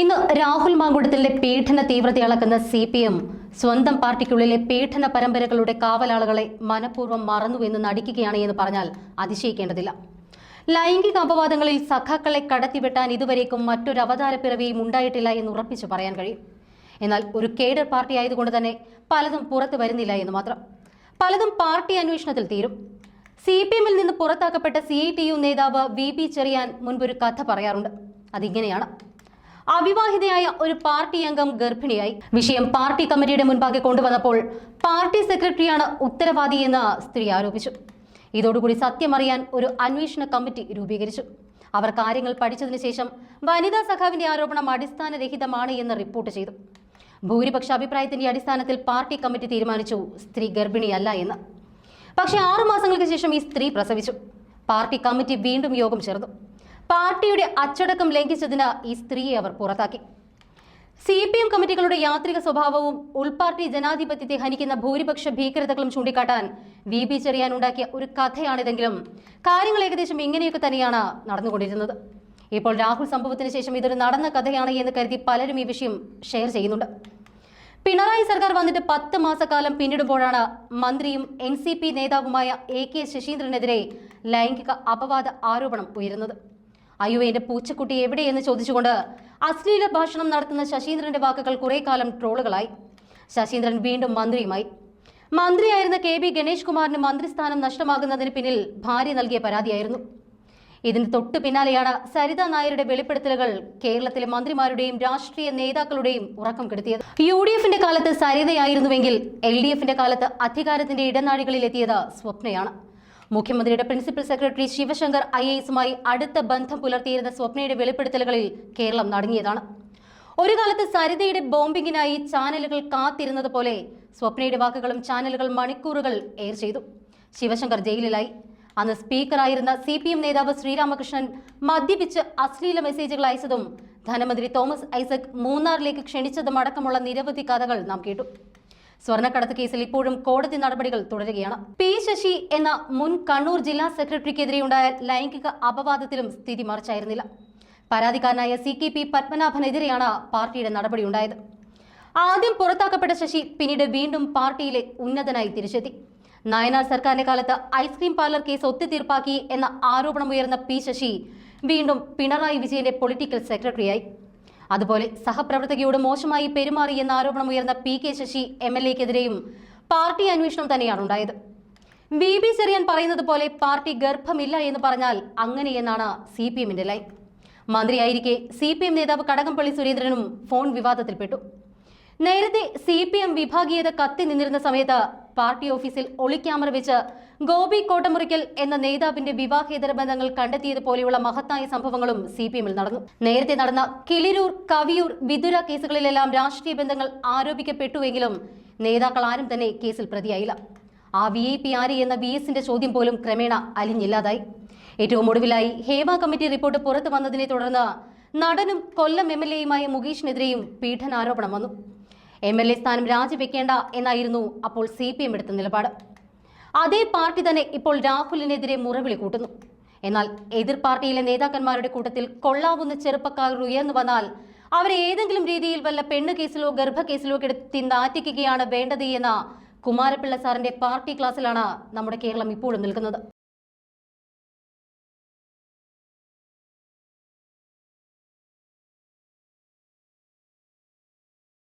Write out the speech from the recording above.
ഇന്ന് രാഹുൽ മാങ്കുടത്തിലെ പീഡന തീവ്രത അളക്കുന്ന സി പി എം സ്വന്തം പാർട്ടിക്കുള്ളിലെ പീഡന പരമ്പരകളുടെ കാവലാളുകളെ മനഃപൂർവം മറന്നു എന്ന് നടിക്കുകയാണ് എന്ന് പറഞ്ഞാൽ അതിശയിക്കേണ്ടതില്ല. ലൈംഗിക അപവാദങ്ങളിൽ സഖാക്കളെ കടത്തിവെട്ടാൻ ഇതുവരേക്കും മറ്റൊരു അവതാര പിറവിയും ഉണ്ടായിട്ടില്ല എന്ന് ഉറപ്പിച്ചു പറയാൻ കഴിയും. എന്നാൽ ഒരു കേഡർ പാർട്ടി ആയതുകൊണ്ട് തന്നെ പലതും പുറത്തു വരുന്നില്ല എന്ന് മാത്രം. പലതും പാർട്ടി അന്വേഷണത്തിൽ തീരും. സി പി എമ്മിൽ നിന്ന് പുറത്താക്കപ്പെട്ട സി ഐ ടി യു നേതാവ് വി പി ചെറിയാൻ മുൻപൊരു കഥ പറയാറുണ്ട്. അതിങ്ങനെയാണ്. അവിവാഹിതയായ ഒരു പാർട്ടി അംഗം ഗർഭിണിയായി. വിഷയം പാർട്ടി കമ്മിറ്റിയുടെ മുൻപാകെ കൊണ്ടുവന്നപ്പോൾ പാർട്ടി സെക്രട്ടറിയാണ് ഉത്തരവാദിയെന്ന് സ്ത്രീ ആരോപിച്ചു. ഇതോടുകൂടി സത്യമറിയാൻ ഒരു അന്വേഷണ കമ്മിറ്റി രൂപീകരിച്ചു. അവർ കാര്യങ്ങൾ പഠിച്ചതിനു ശേഷം വനിതാ സഖാവിന്റെ ആരോപണം അടിസ്ഥാനരഹിതമാണ് എന്ന് റിപ്പോർട്ട് ചെയ്തു. ഭൂരിപക്ഷ അഭിപ്രായത്തിന്റെ അടിസ്ഥാനത്തിൽ പാർട്ടി കമ്മിറ്റി തീരുമാനിച്ചു സ്ത്രീ ഗർഭിണിയല്ല എന്ന്. പക്ഷേ ആറു മാസങ്ങൾക്ക് ശേഷം ഈ സ്ത്രീ പ്രസവിച്ചു. പാർട്ടി കമ്മിറ്റി വീണ്ടും യോഗം ചേർന്നു. പാർട്ടിയുടെ അച്ചടക്കം ലംഘിച്ചതിന് ഈ സ്ത്രീയെ അവർ പുറത്താക്കി. സി പി എം കമ്മിറ്റികളുടെ യാത്രിക സ്വഭാവവും ഉൾപാർട്ടി ജനാധിപത്യത്തെ ഹനിക്കുന്ന ഭൂരിപക്ഷ ഭീകരതകളും ചൂണ്ടിക്കാട്ടാൻ വി. ബി ചെറിയാൻ ഉണ്ടാക്കിയ ഒരു കഥയാണിതെങ്കിലും. കാര്യങ്ങൾ ഏകദേശം ഇങ്ങനെയൊക്കെ തന്നെയാണ് നടന്നുകൊണ്ടിരുന്നത്. ഇപ്പോൾ രാഹുൽ സംഭവത്തിന് ശേഷം ഇതൊരു നടന്ന കഥയാണ് എന്ന് കരുതി പലരും ഈ വിഷയം ഷെയർ ചെയ്യുന്നുണ്ട്. പിണറായി സർക്കാർ വന്നിട്ട് പത്ത് മാസക്കാലം പിന്നിടുമ്പോഴാണ് മന്ത്രിയും എൻ സി പി നേതാവുമായ എ കെ ശശീന്ദ്രനെതിരെ ലൈംഗിക അപവാദ ആരോപണം ഉയരുന്നത്. അയ്യോ എന്റെ പൂച്ചക്കുട്ടി എവിടെയെന്ന് ചോദിച്ചുകൊണ്ട് അശ്ലീല ഭാഷണം നടത്തുന്ന ശശീന്ദ്രന്റെ വാക്കുകൾ കുറെ കാലം ട്രോളുകളായി. ശശീന്ദ്രൻ വീണ്ടും മന്ത്രിയുമായി. മന്ത്രിയായിരുന്ന കെ ബി ഗണേഷ് കുമാറിന് മന്ത്രിസ്ഥാനം നഷ്ടമാകുന്നതിന് പിന്നിൽ ഭാര്യ നൽകിയ പരാതിയായിരുന്നു. ഇതിന് തൊട്ടു പിന്നാലെയാണ് സരിത നായരുടെ വെളിപ്പെടുത്തലുകൾ കേരളത്തിലെ മന്ത്രിമാരുടെയും രാഷ്ട്രീയ നേതാക്കളുടെയും ഉറക്കം കെടുത്തിയത്. യു ഡി എഫിന്റെ കാലത്ത് സരിതയായിരുന്നുവെങ്കിൽ എൽ ഡി എഫിന്റെ കാലത്ത് അധികാരത്തിന്റെ ഇടനാഴികളിൽ എത്തിയത് സ്വപ്നയാണ്. മുഖ്യമന്ത്രിയുടെ പ്രിൻസിപ്പൽ സെക്രട്ടറി ശിവശങ്കർ ഐ എസുമായി അടുത്ത ബന്ധം പുലർത്തിയിരുന്ന സ്വപ്നയുടെ വെളിപ്പെടുത്തലുകളിൽ കേരളം നടങ്ങിയതാണ്. ഒരു കാലത്ത് സരിതയുടെ ബോംബിങ്ങിനായി ചാനലുകൾ കാത്തിരുന്നത് പോലെ സ്വപ്നയുടെ വാക്കുകളും ചാനലുകൾ മണിക്കൂറുകൾ എയർ ചെയ്തു. ശിവശങ്കർ ജയിലിലായി. അന്ന് സ്പീക്കറായിരുന്ന സി പി എം നേതാവ് ശ്രീരാമകൃഷ്ണൻ മദ്യപിച്ച് അശ്ലീല മെസ്സേജുകൾ അയച്ചതും ധനമന്ത്രി തോമസ് ഐസക് മൂന്നാറിലേക്ക് ക്ഷണിച്ചതും അടക്കമുള്ള നിരവധി കഥകൾ നാം കേട്ടു. സ്വർണക്കടത്ത് കേസിൽ ഇപ്പോഴും കോടതി നടപടികൾ തുടരുകയാണ്. പി ശശി എന്ന മുൻ കണ്ണൂർ ജില്ലാ സെക്രട്ടറിക്കെതിരെയുണ്ടായ ലൈംഗിക അപവാദത്തിലും സ്ഥിതി മറിച്ചായിരുന്നില്ല. പരാതിക്കാരനായ സി കെ പി പത്മനാഭനെതിരെയാണ് പാർട്ടിയുടെ നടപടിയുണ്ടായത്. ആദ്യം പുറത്താക്കപ്പെട്ട ശശി പിന്നീട് വീണ്ടും പാർട്ടിയിലെ ഉന്നതനായി തിരിച്ചെത്തി. നയനാർ സർക്കാരിന്റെ കാലത്ത് ഐസ്ക്രീം പാർലർ കേസ് ഒത്തുതീർപ്പാക്കി എന്ന ആരോപണമുയർന്ന പി ശശി വീണ്ടും പിണറായി വിജയന്റെ പൊളിറ്റിക്കൽ സെക്രട്ടറിയായി. അതുപോലെ സഹപ്രവർത്തകയോട് മോശമായി പെരുമാറി എന്ന ആരോപണമുയർന്ന P K Sasi M L എക്കെതിരെയും party അന്വേഷണം തന്നെയാണ് ഉണ്ടായത്. വി ബി ചെറിയാൻ പറയുന്നത് പോലെ പാർട്ടി ഗർഭമില്ല എന്ന് പറഞ്ഞാൽ അങ്ങനെയെന്നാണ് സി പി എമ്മിന്റെ ലൈൻ. മന്ത്രിയായിരിക്കെ സി പി എം നേതാവ് കടകംപള്ളി സുരേന്ദ്രനും ഫോൺ വിവാദത്തിൽപ്പെട്ടു. നേരത്തെ സി പി എം വിഭാഗീയത കത്തി നിന്നിരുന്ന സമയത്ത് പാർട്ടി ഓഫീസിൽ ഒളിക്യാമറ വെച്ച് ഗോപി കോട്ടമുറിക്കൽ എന്ന നേതാവിന്റെ വിവാഹേതര ബന്ധങ്ങൾ കണ്ടെത്തിയത് പോലെയുള്ള മഹത്തായ സംഭവങ്ങളും സി പി എമ്മിൽ നടന്നു. നേരത്തെ നടന്ന കിളിരൂർ കവിയൂർ വിതുര കേസുകളിലെല്ലാം രാഷ്ട്രീയ ബന്ധങ്ങൾ ആരോപിക്കപ്പെട്ടുവെങ്കിലും നേതാക്കൾ ആരും തന്നെ കേസിൽ പ്രതിയായില്ല. ആ വി ഐ പി ആര് എന്ന വി എസിന്റെ ചോദ്യം പോലും ക്രമേണ അലിഞ്ഞില്ലാതായി. ഏറ്റവും ഒടുവിലായി ഹേമ കമ്മിറ്റി റിപ്പോർട്ട് പുറത്തു വന്നതിനെ തുടർന്ന് നടനും കൊല്ലം എം എൽ എയുമായ മുകേഷിനെതിരെയും പീഡനാരോപണം വന്നു. എം എൽ എ സ്ഥാനം രാജിവെക്കേണ്ട എന്നായിരുന്നു അപ്പോൾ സി പി എം എടുത്ത നിലപാട്. അതേ പാർട്ടി തന്നെ ഇപ്പോൾ രാഹുലിനെതിരെ മുറവിളി കൂട്ടുന്നു. എന്നാൽ എതിർ പാർട്ടിയിലെ നേതാക്കന്മാരുടെ കൂട്ടത്തിൽ കൊള്ളാവുന്ന ചെറുപ്പക്കാർ ഉയർന്നു വന്നാൽ അവരെ ഏതെങ്കിലും രീതിയിൽ വല്ല പെണ്ണ് കേസിലോ ഗർഭ കേസിലോ കിടത്തി നാറ്റിക്കുകയാണ് വേണ്ടത് എന്ന കുമാരപിള്ള സാറിന്റെ പാർട്ടി ക്ലാസ്സിലാണ് നമ്മുടെ കേരളം ഇപ്പോഴും നിൽക്കുന്നത്.